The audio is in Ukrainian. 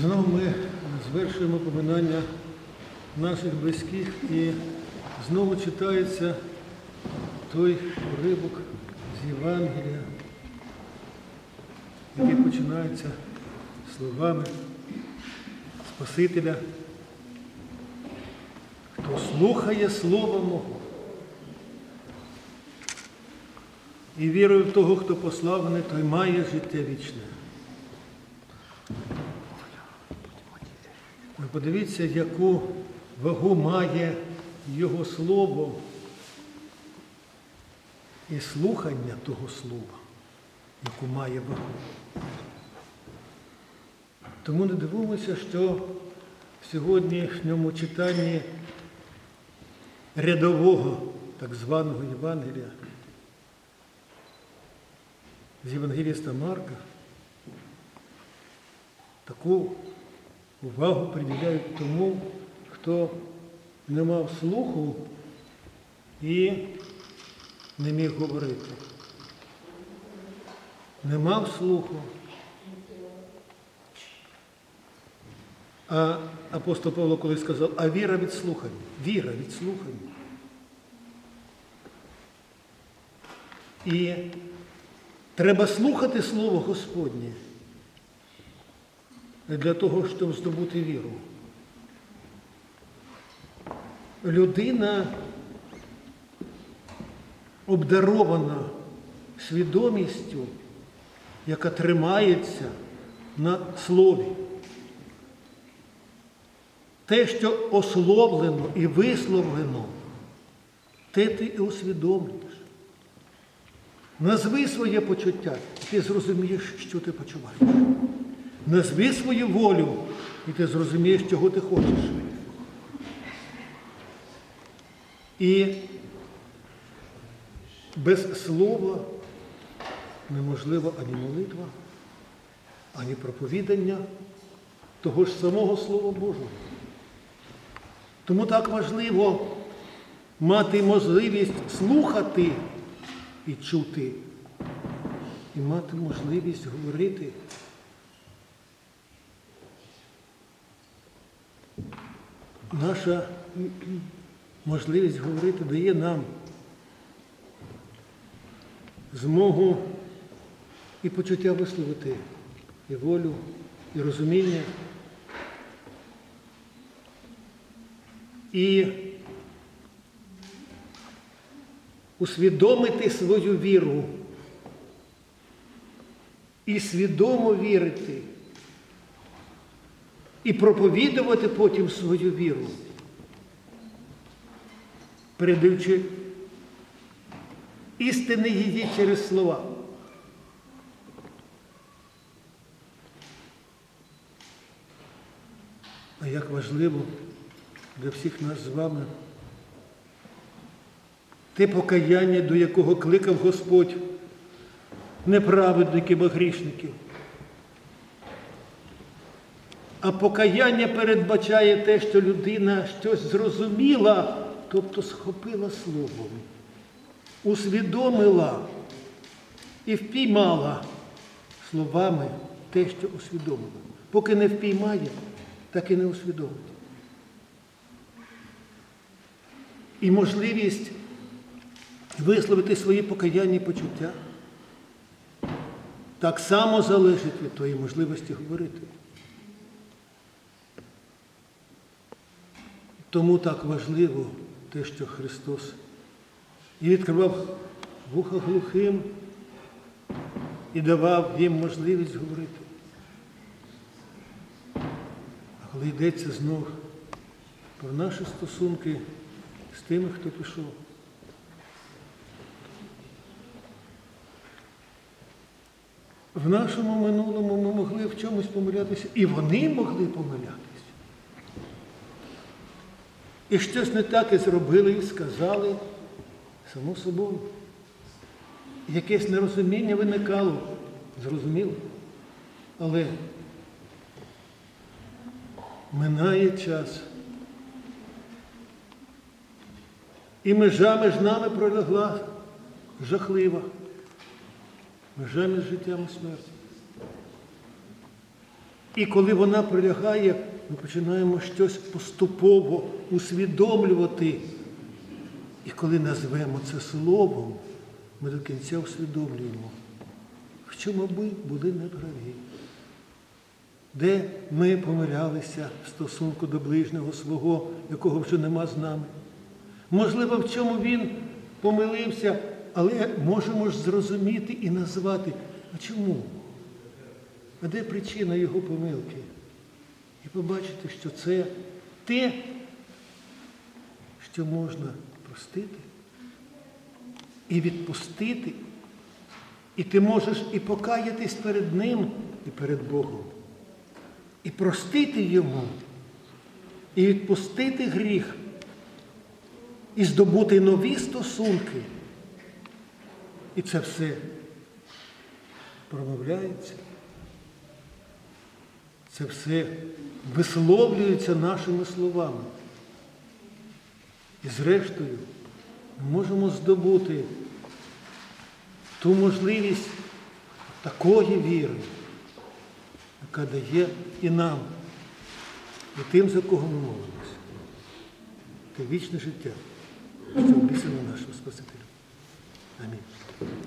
Знову ми звершуємо поминання наших близьких і знову читається той уривок з Євангелія, який починається словами Спасителя. Хто слухає Слово Мого і вірує в того, хто послав мене, той має життя вічне. Подивіться, яку вагу має Його Слово і слухання того Слова, яку має вагу. Тому не дивуємося, що в сьогоднішньому читанні рядового так званого Євангелія з Євангеліста Марка таку увагу приділяють тому, хто не мав слуху і не міг говорити. Не мав слуху. А апостол Павло колись сказав, а віра від слухання. Віра від слухання. І треба слухати Слово Господнє для того, щоб здобути віру. Людина обдарована свідомістю, яка тримається на слові. Те, що ословлено і висловлено, те ти і усвідомлюєш. Назви своє почуття, і ти зрозумієш, що ти почуваєш. Назви свою волю, і ти зрозумієш, чого ти хочеш. І без слова неможлива ані молитва, ані проповідання того ж самого Слова Божого. Тому так важливо мати можливість слухати і чути, і мати можливість говорити. Наша можливість говорити дає нам змогу і почуття висловити, і волю, і розуміння. І усвідомити свою віру і свідомо вірити, і проповідувати потім свою віру, передаючи істини її через слова. А як важливо для всіх нас з вами те покаяння, до якого кликав Господь неправедників, а грішників. А покаяння передбачає те, що людина щось зрозуміла, тобто схопила словом, усвідомила і впіймала словами те, що усвідомила. Поки не впіймає, так і не усвідомить. І можливість висловити свої покаянні почуття так само залежить від тої можливості говорити. Тому так важливо те, що Христос і відкривав вуха глухим і давав їм можливість говорити. А коли йдеться знов про наші стосунки з тими, хто пішов. В нашому минулому ми могли в чомусь помилятися, і вони могли помилятися. І щось не так і зробили, і сказали, само собою. Якесь нерозуміння виникало, зрозуміло. Але минає час. І межа між нами пролягла жахлива. Межа між життям і смертю. І коли вона прилягає, ми починаємо щось поступово усвідомлювати. І коли назвемо це словом, ми до кінця усвідомлюємо, що ми були неправі, де ми помилялися в стосунку до ближнього свого, якого вже нема з нами. Можливо, в чому він помилився, але можемо ж зрозуміти і назвати, а чому? А де причина його помилки? І побачити, що це те, що можна простити і відпустити. І ти можеш і покаятись перед Ним, і перед Богом, і простити Йому, і відпустити гріх, і здобути нові стосунки. І це все промовляється. Це все висловлюється нашими словами. І зрештою ми можемо здобути ту можливість такої віри, яка дає і нам, і тим, за кого ми молимося, те вічне життя, що обіцяно нашому Спасителю. Амінь.